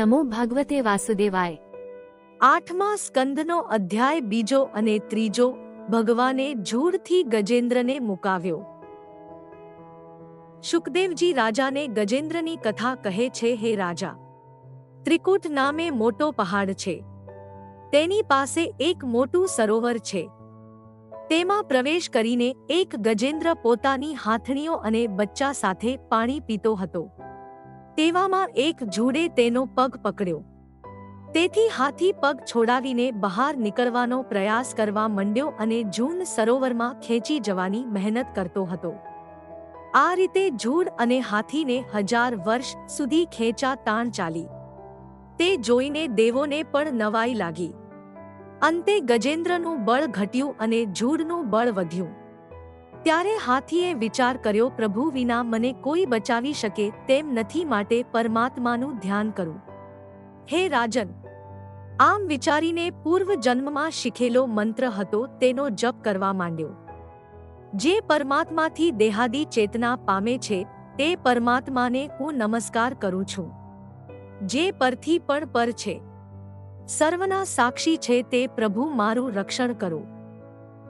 નમો ભગવતે વાસુદેવાય. આઠમા સ્કંદનો અધ્યાય બીજો અને ત્રીજો ભગવાને ઝૂડથી ગજેન્દ્રને મુકાવ્યો. શુકદેવજી રાજાને ગજેન્દ્રની કથા કહે છે, હે રાજા, ત્રિકૂટ નામે મોટો પહાડ છે. તેની પાસે એક મોટું સરોવર છે. તેમાં પ્રવેશ કરીને એક ગજેન્દ્ર પોતાની હાથણીઓ અને બચ્ચા સાથે પાણી પીતો હતો. તેવામાં એક જુડે તેનો પગ પકડ્યો. તેથી હાથી પગ છોડાવીને બહાર નીકળવાનો પ્રયાસ કરવા મંડ્યો અને જૂન સરોવરમાં ખેંચી જવાની મહેનત કરતો હતો. આ રીતે ઝૂડ અને હાથીને હજાર વર્ષ સુધી ખેંચા તાણ ચાલી. તે જોઈને દેવોને પણ નવાઈ લાગી. અંતે ગજેન્દ્રનું બળ ઘટ્યું અને ઝૂડનું બળ વધ્યું. ત્યારે હાથીએ વિચાર કર્યો, પ્રભુ વિના મને કોઈ બચાવી શકે તેમ નથી માટે પરમાત્માનું ધ્યાન કરું. હે રાજન, આમ વિચારીને પૂર્વ જન્મમાં શીખેલો મંત્ર હતો તેનો જપ કરવા માંડ્યો. જે પરમાત્માથી દેહાદી ચેતના પામે છે, તે પરમાત્માને હું નમસ્કાર કરું છું. જે પરથી પણ પર છે. સર્વના સાક્ષી છે તે પ્રભુ મારું રક્ષણ કરો.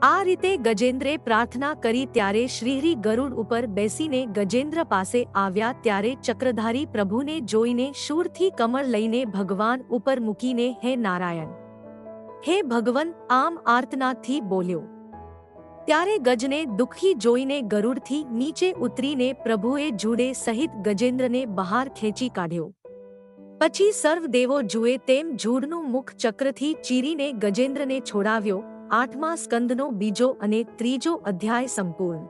આ રીતે ગજેન્દ્રે પ્રાર્થના કરી ત્યારે શ્રીહરિ ગરુડ ઉપર બેસીને ગજેન્દ્ર પાસે આવ્યા ત્યારે ચક્રધારી પ્રભુને જોઈને શૂરથી કમળ લઈને ભગવાન ઉપર મૂકીને, હે નારાયણ! હે ભગવન! આમ આર્તનાથી બોલ્યો. ત્યારે ગજને દુઃખી જોઈને ગરુડથી નીચે ઉતરીને પ્રભુએ જુડે સહિત ગજેન્દ્રને બહાર ખેંચી કાઢ્યો. પછી સર્વ દેવો જુએ તેમ જૂડનું મુખ ચક્રથી ચીરીને ગજેન્દ્રને છોડાવ્યો. આઠમા સ્કંદનો બીજો અને ત્રીજો અધ્યાય સંપૂર્ણ.